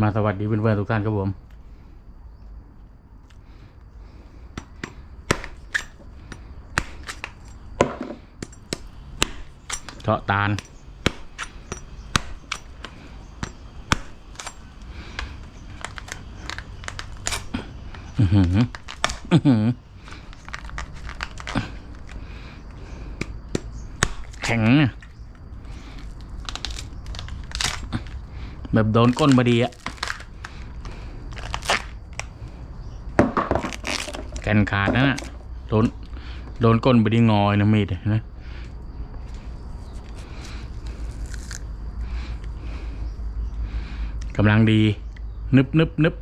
มาสวัสดีเพื่อนๆทุกท่านครับผมเจาะตาล อื้อหือ อื้อหือ แข็งแบบโดนก้นพอดีอะ แกนขาดนั่นะโดนโดนก้นพอดีงอยนะมีดนะกำลังดี นึบนึบนึบ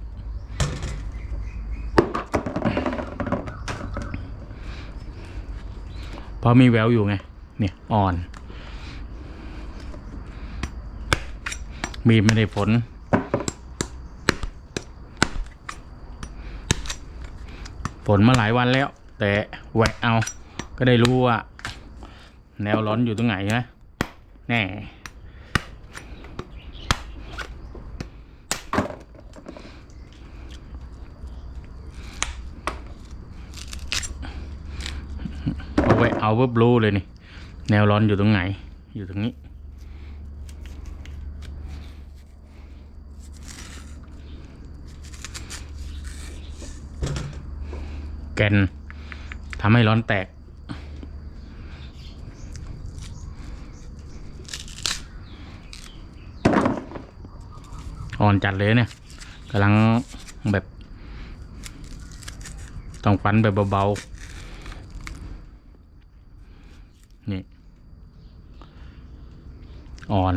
เพราะมีแววอยู่ไง เนี่ยอ่อน มีดไม่ได้ผล ฝนมาหลายวันแล้ว แต่แหวกเอา ก็ได้รู้ว่า แนวร้อนอยู่ตรงไหนนะแน่เอาไว้เอาเว็บรู้เลยนี่ แนวร้อนอยู่ตรงไหน อยู่ตรงนี้ กนทำให้ร้อนแตก อ่อนจัดเลยเนี่ยกำลังแบบ ต้องฟันแบบเบาๆ นี่ อ่อน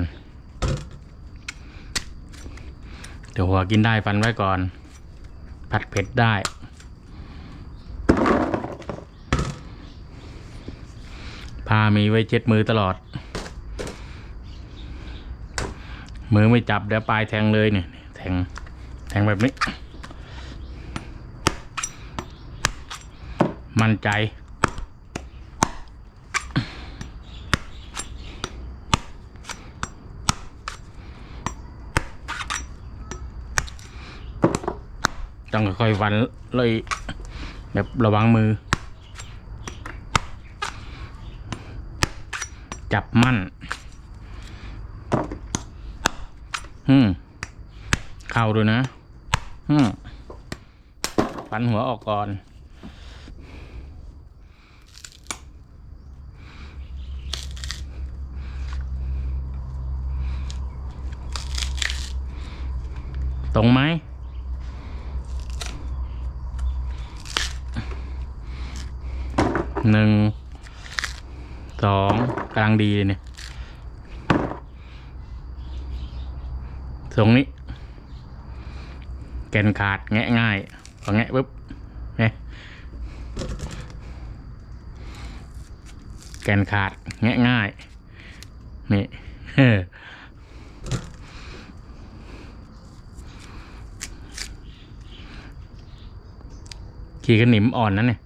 เดี๋ยวหัวกินได้ฟันไว้ก่อน ผัดเผ็ดได้ามีไว้เช็ดมือตลอด มือไม่จับเดี๋ยวปลายแทงเลยเนี่ยแทงแทงแบบนี้ มั่นใจต้องค่อยๆฟันเลยแบบระวังมือ จับมั่น อืม เข้าด้วยนะ อืมฟันหัวออกก่อนตรงไหม หนึ่ง สอง กำลังดีเลยเนี่ยตรงนี้ แกนขาดแงะง่ายพอแงะปุ๊บเนี่ยแกนขาดแงะง่าย นี่เฮ้อขี่กระหนิมอ่อนนะเนี่ย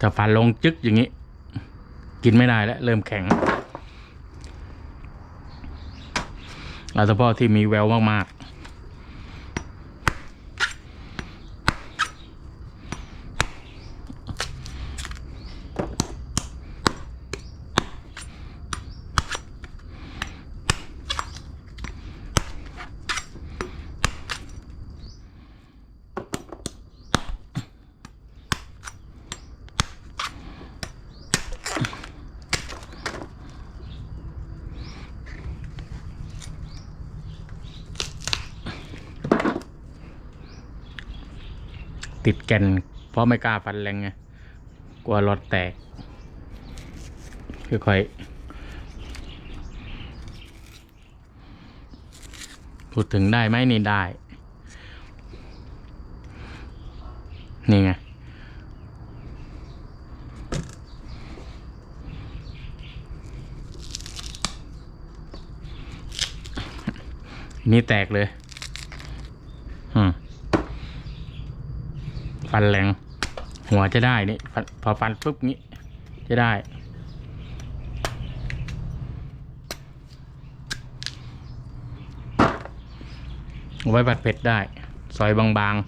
ถ้าฟันลงจึ๊กอย่างนี้ กินไม่ได้แล้วเริ่มแข็งเอาเฉพาะที่มีแววมากๆ ติดแก่น เพราะไม่กล้าฟันแรงไงกลัวรถแตก ค่อยๆพูดถึงได้ไหมนี่ได้ นี่ไงนี่แตกเลย ฟันแรง หัวจะได้นี่พอฟันปุ๊บนี้จะได้ ไว้บัดเผ็ดได้ ซอยบางๆ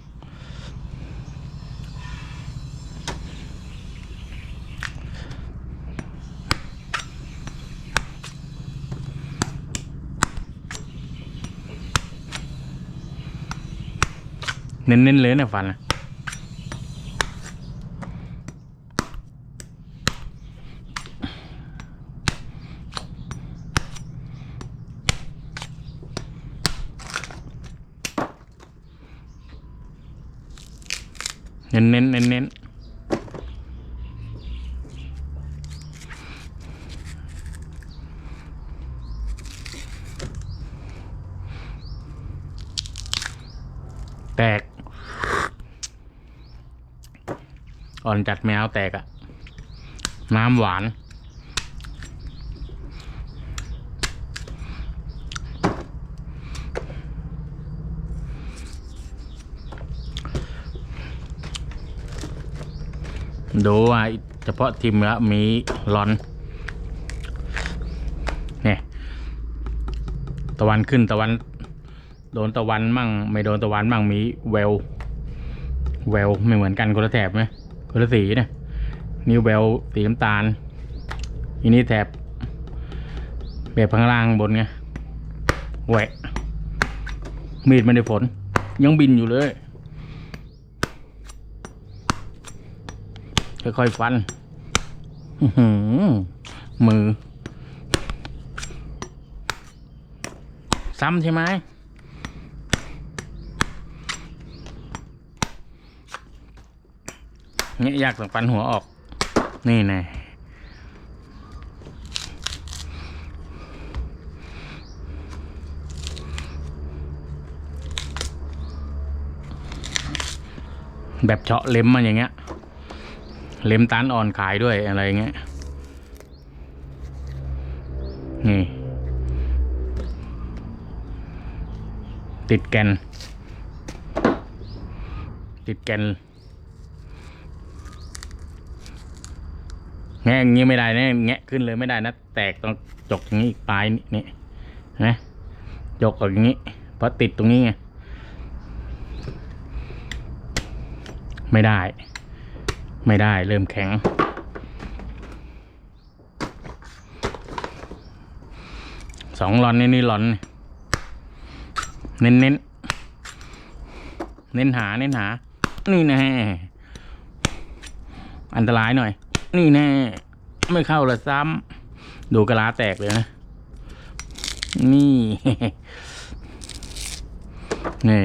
เน้นๆเลยนะฟันนะ เน้นเน้นเน้นเน้นแตกอ่อนจัดแมวแตกอะน้ำหวาน ดูว่าเฉพาะทีมละมีร้อนเนี่ยตะวันขึ้นตะวัน โดนตะวันมั่ง ไม่โดนตะวันมั่งมีแววแววไม่เหมือนกันคนละแถบไหมคนละสีเนี่ยนี่แววสีน้ำตาลอันนี้แถบแบบข้างล่างบนไงแหวะมีดไม่ได้ผลยังบินอยู่เลย ค่อยๆฟันหือมือ ซ้ำใช่ไหมเนี่ยอยากสังฟันหัวออก นี่แน่แบบเฉาะเล็มมาอย่างเงี้ย เล็มตานอ่อนขายด้วยอะไรเงี้ย นี่ ติดแกน ติดแกนแงะอย่างนี้ไม่ได้นะแงะขึ้นเลยไม่ได้นะ แตกต้องจกอย่างนี้อีกปลายนี่นี่เห็นะจกออกอย่างนี้ เพราะติดตรงนี้ไง ไม่ได้ ไม่ได้เริ่มแข็ง สองรอนนี่นี่รอน เน้นเน้นเน้นหาเน้นหา นี่แน่อันตรายหน่อย นี่แน่ ไม่เข้าละซ้ำดูกระลาแตกเลยนะ นี่ นี่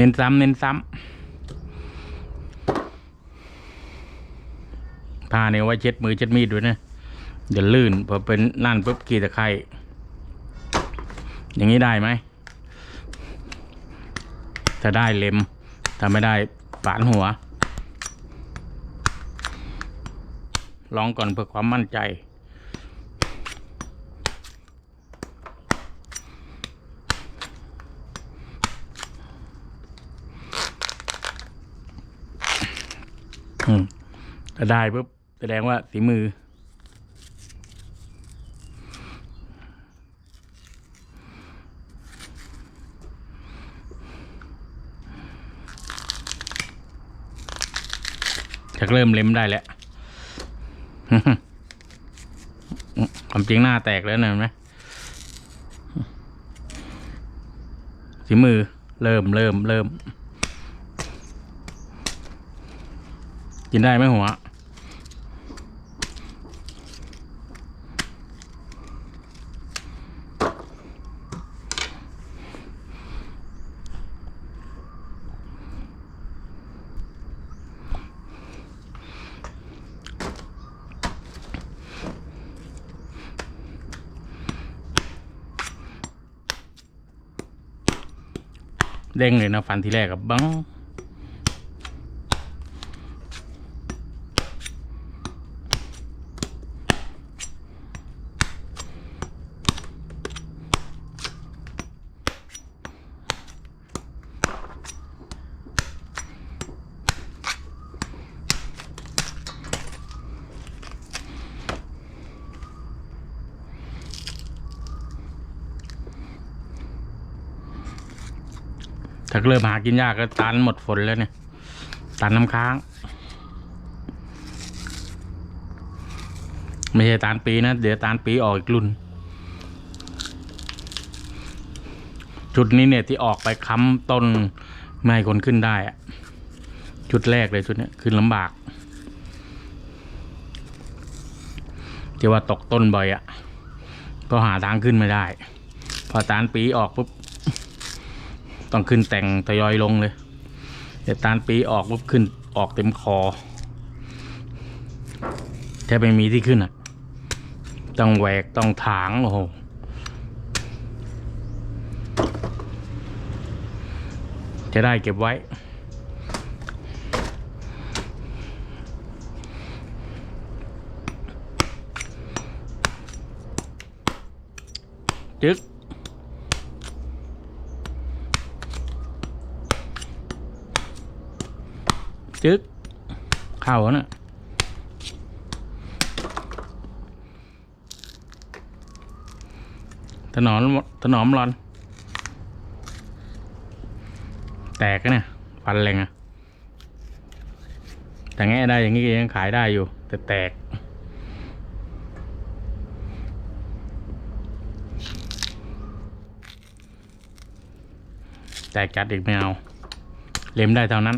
น้นซ้ำเน้นซ้ำผ้าเนี่ยไว้เช็ดมือเช็ดมีดด้วยนะอย่าลื่นพอเป็นนั่นปุ๊บกีตะไคร่อย่างนี้ได้ไหมถ้าได้เล็มถ้าไม่ได้ปานหัว ลองก่อนเพื่อความมั่นใจ ถ้าได้ปุ๊บแสดงว่าฝีมือ จะเริ่มเล็มได้แล้วความจริงหน้าแตกแล้วนะเห็นไหมสีมือ เริ่มเริ่มเริ่ม กินได้ไหมหัว เด้งเลยนะฟันทีแรกกับบัง ถ้าเริ่มหากินยากก็ตันหมดฝนแล้วเนี่ย ตันน้ำค้าง ไม่ใช่ตาลปีนะ เดี๋ยวตาลปีออกอีกรุ่น จุดนี้เนี่ยที่ออกไปค้ำต้นไม่ให้คนขึ้นได้อะจุดแรกเลยจุดนี้ขึ้นลำบากที่ว่าตกต้นบ่อยอะก็หาทางขึ้นไม่ได้ พอตาลปีออกปุ๊บ ต้องขึ้นแต่งทยอยลงเลย เดี๋ยวตาลปีออกปุ๊บขึ้นออกเต็มคอแทบไม่มีที่ขึ้นอะ ต้องแหวกต้องถางโอ้โหจะได้เก็บไว้ จึ๊ก จึ๊กเข้าแล้วนะถนอมถนอมรอน แตกนะเนี่ยฟันแรงอะแต่แง่ได้อย่างนี้ยังขายได้อยู่ แต่แตก แตกจัดอีกไม่เอา เล็มได้เท่านั้น